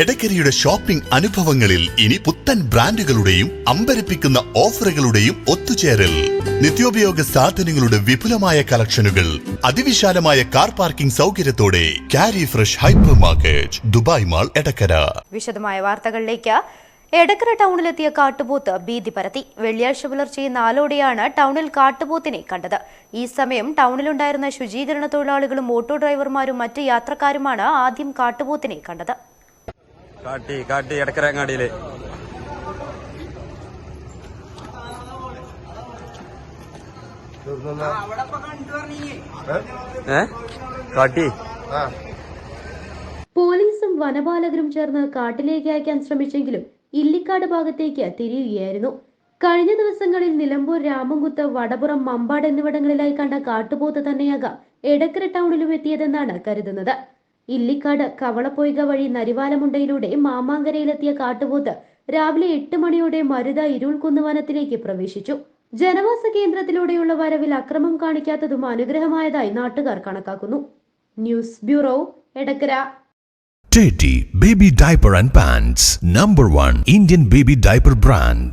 എടക്കരയുടെ shopping അനുഭവങ്ങളിൽ ഇനി പുത്തൻ ബ്രാൻഡുകളുടെയും അമ്പരപ്പിക്കുന്ന ഓഫറുകളുടെയും ഒത്തുചേരൽ. നിത്യോപയോഗ സാധനങ്ങളുടെ വിപുലമായ കളക്ഷനുകൾ അതിവിശാലമായ car parking സൗകര്യത്തോടെ carry fresh hypermarket Dubai mall Edakkara. വിശദമായ വാർത്തകളിലേക്ക്. എടക്കര ടൗണിലെത്തിയ കാട്ടുപോത്ത് ഭീതി പരത്തി. വെള്ളിയാഴ്ച പുലർച്ചെ നാലോടെയാണ് ടൗണിൽ കാട്ടുപോത്തിനെ കണ്ടത്. ഈ സമയം ടൗണിലുണ്ടായിരുന്ന ശുചീകരണ തൊഴിലാളികളും ഓട്ടോ ഡ്രൈവർമാരും മറ്റ് യാത്രക്കാരുമാണ് ആദ്യം കാട്ടുപോത്തിനെ കണ്ടത്. കാട്ടി കാട്ടി എടക്കരങ്ങാടിയിൽ. ഏ? കാട്ടി. പോലീസും വനപാലകരും ചേർന്ന് കാട്ടിലേക്ക് അയക്കാൻ ശ്രമിച്ചെങ്കിലും ഇല്ലിക്കാട് ഭാഗത്തേക്ക് തിരിയുകയായിരുന്നു. കഴിഞ്ഞ ദിവസങ്ങളിൽ നിലമ്പൂർ രാമൻകുത്ത് വടപുറം മമ്പാട് എന്നിവിടങ്ങളിലായി കണ്ട കാട്ടുപോത്ത് തന്നെയാകാം എടക്കര ടൗണിലും എത്തിയതെന്നാണ് കരുതുന്നത്. ഇല്ലിക്കാട് കവളപ്പൊയ്ക വഴി നരിവാലമുണ്ടയിലൂടെ മാമാങ്കരയിലെത്തിയ കാട്ടുപോത്ത് രാവിലെ എട്ട് മണിയോടെ മരുത ഇരുൾക്കുന്ന് വനത്തിലേക്ക് പ്രവേശിച്ചു. ജനവാസ കേന്ദ്രത്തിലൂടെയുള്ള വരവിൽ അക്രമം കാണിക്കാത്തതും അനുഗ്രഹമായതായി നാട്ടുകാർ കണക്കാക്കുന്നു. News bureau Edakkara. Teddy Baby Diaper and Pants, number 1 Indian baby diaper brand.